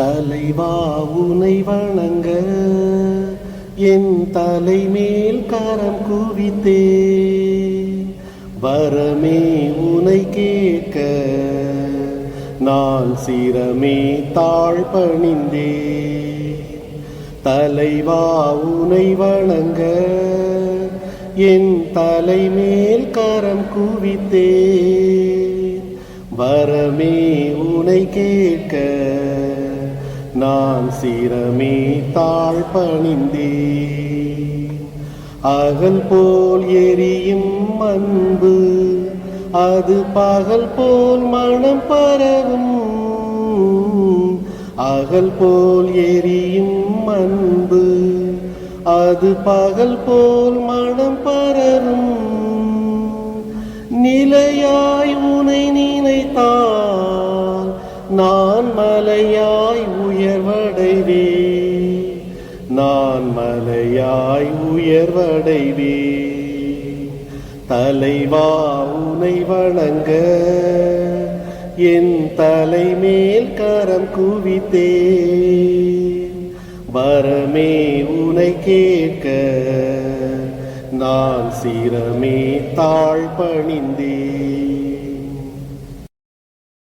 தலைவா உனை வணங்க. என் தலைமேல் கரம் குவித்தே. வரமே உனை கேட்க. நான் சிரமே தாழ் பணிந்தே தலைவா உனை வணங்க. என் தலைமேல் கரம் குவித்தே. வரமே உனை கேட்க. நான் சிரமே தாழ் பணிந்தே அகல் போல் எரியும் அன்பு அது பகல் போல் மனம் பரவும். அகல் போல் எரியும் அன்பு அது பகல் போல் மனம் பரவும். நிலையாய் உனை நினைத்தால் நான் மலையாய் உயர்வடைவே நான் மலையாய் உயர்வடைவே தலைவா உனை வணங்க. என் தலைமேல் கரம் குவித்தே வரமே உனை கேட்க. நான் சிரமே தாழ் பணிந்தேன்.